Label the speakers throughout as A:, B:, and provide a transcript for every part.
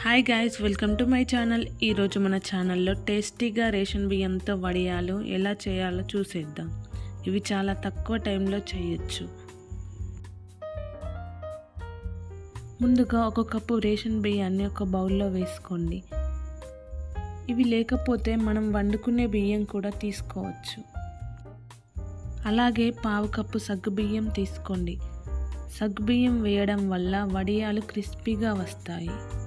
A: Hi guys welcome to my channel ఈరోజు మన ఛానల్లో టేస్టీగా రేషన్ బియ్యంతో వడియాలు ఎలా చేయాలో చూసేద్దాం. ఇవి చాలా తక్కువ టైంలో చేయొచ్చు. ముందుగా ఒక కప్పు రేషన్ బియ్యాన్ని ఒక బౌల్లో వేసుకోండి. ఇవి లేకపోతే మనం వండుకునే బియ్యం కూడా తీసుకోవచ్చు. అలాగే పావు కప్పు సగ్గు బియ్యం తీసుకోండి. సగ్గు బియ్యం వేయడం వల్ల వడియాలు క్రిస్పీగా వస్తాయి.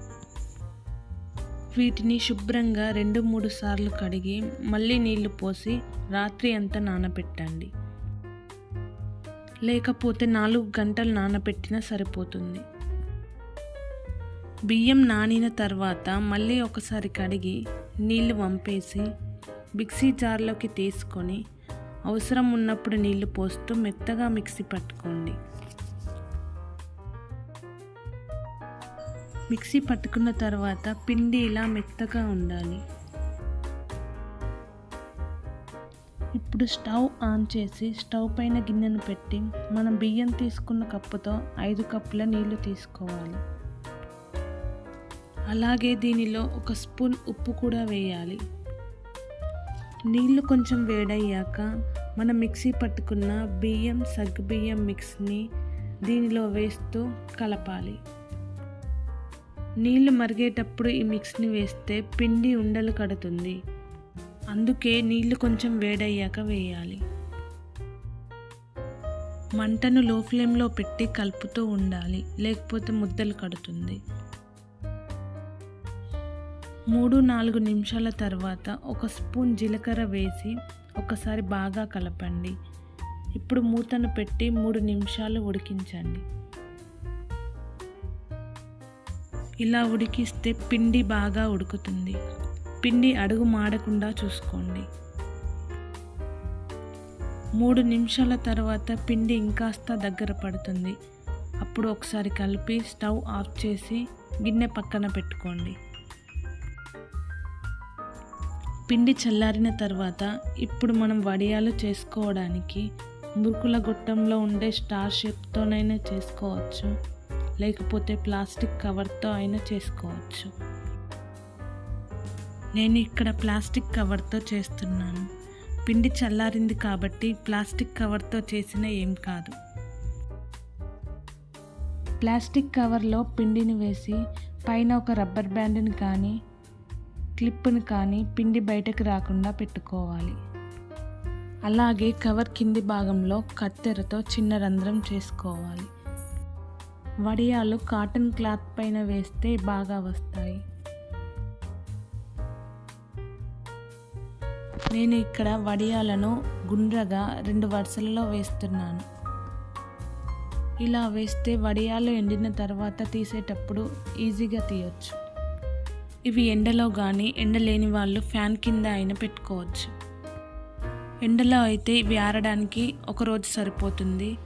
A: వీటిని శుభ్రంగా రెండు మూడు సార్లు కడిగి మళ్ళీ నీళ్ళు పోసి రాత్రి అంతా నానబెట్టండి లేకపోతే నాలుగు గంటలు నానబెట్టినా సరిపోతుంది. బియ్యం నానిన తర్వాత మళ్ళీ ఒకసారి కడిగి నీళ్ళు వంపేసి మిక్సీ జార్లోకి తీసుకొని అవసరం ఉన్నప్పుడు నీళ్ళు పోస్తూ మెత్తగా మిక్సీ పట్టుకోండి. మిక్సీ పట్టుకున్న తర్వాత పిండి ఇలా మెత్తగా ఉండాలి. ఇప్పుడు స్టవ్ ఆన్ చేసి స్టవ్ పైన గిన్నెను పెట్టి మనం బియ్యం తీసుకున్న కప్పుతో ఐదు కప్పుల నీళ్ళు తీసుకోవాలి. అలాగే దీనిలో ఒక స్పూన్ ఉప్పు కూడా వేయాలి. నీళ్ళు కొంచెం వేడయ్యాక మనం మిక్సీ పట్టుకున్న బియ్యం సగ్గు బియ్యం మిక్స్ని దీనిలో వేస్తూ కలపాలి. నీళ్ళు మరిగేటప్పుడు ఈ మిక్స్ని వేస్తే పిండి ఉండలు కడుతుంది. అందుకే నీళ్ళు కొంచెం వేడయ్యాక వేయాలి. మంటను లో ఫ్లేమ్లో పెట్టి కలుపుతూ ఉండాలి. లేకపోతే ముద్దలు కడుతుంది. మూడు నాలుగు నిమిషాల తర్వాత ఒక స్పూన్ జీలకర్ర వేసి ఒకసారి బాగా కలపండి. ఇప్పుడు మూతను పెట్టి మూడు నిమిషాలు ఉడికించండి. ఇలా ఉడికిస్తే పిండి బాగా ఉడుకుతుంది. పిండి అడుగు మాడకుండా చూసుకోండి. మూడు నిమిషాల తర్వాత పిండి ఇంకాస్త దగ్గర పడుతుంది. అప్పుడు ఒకసారి కలిపి స్టవ్ ఆఫ్ చేసి గిన్నె పక్కన పెట్టుకోండి. పిండి చల్లారిన తర్వాత ఇప్పుడు మనం వడియాలు చేసుకోవడానికి మురుకుల గొట్టంలో ఉండే స్టార్ షేప్తోనైనా చేసుకోవచ్చు. లేకపోతే ప్లాస్టిక్ కవర్తో అయినా చేసుకోవచ్చు. నేను ఇక్కడ ప్లాస్టిక్ కవర్తో చేస్తున్నాను. పిండి చల్లారింది కాబట్టి ప్లాస్టిక్ కవర్తో చేసిన ఏం కాదు. ప్లాస్టిక్ కవర్లో పిండిని వేసి పైన ఒక రబ్బర్ బ్యాండ్ని కానీ క్లిప్ని కానీ పిండి బయటకు రాకుండా పెట్టుకోవాలి. అలాగే కవర్ కింది భాగంలో కత్తెరతో చిన్న రంధ్రం చేసుకోవాలి. వడియాలు కాటన్ క్లాత్ పైన వేస్తే బాగా వస్తాయి. నేను ఇక్కడ వడియాలను గుండ్రగా రెండు వరుసలలో వేస్తున్నాను. ఇలా వేస్తే వడియాలు ఎండిన తర్వాత తీసేటప్పుడు ఈజీగా తీయొచ్చు. ఇవి ఎండలో కానీ ఎండ లేని వాళ్ళు ఫ్యాన్ కింద అయినా పెట్టుకోవచ్చు. ఎండలో అయితే ఇవి ఆరడానికి ఒక రోజు సరిపోతుంది.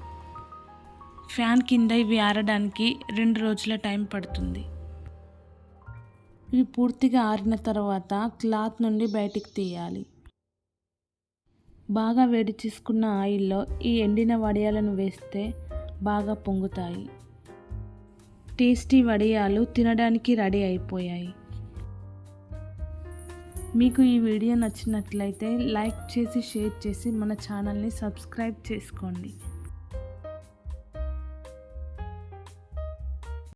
A: ఫ్యాన్ కింద ఇవి ఆరడానికి రెండు రోజుల టైం పడుతుంది. ఇవి పూర్తిగా ఆరిన తర్వాత క్లాత్ నుండి బయటికి తీయాలి. బాగా వేడి చేసుకున్న ఆయిల్లో ఈ ఎండిన వడియాలను వేస్తే బాగా పొంగుతాయి. టేస్టీ వడియాలు తినడానికి రెడీ అయిపోయాయి. మీకు ఈ వీడియో నచ్చినట్లయితే లైక్ చేసి షేర్ చేసి మన ఛానల్ని సబ్స్క్రైబ్ చేసుకోండి.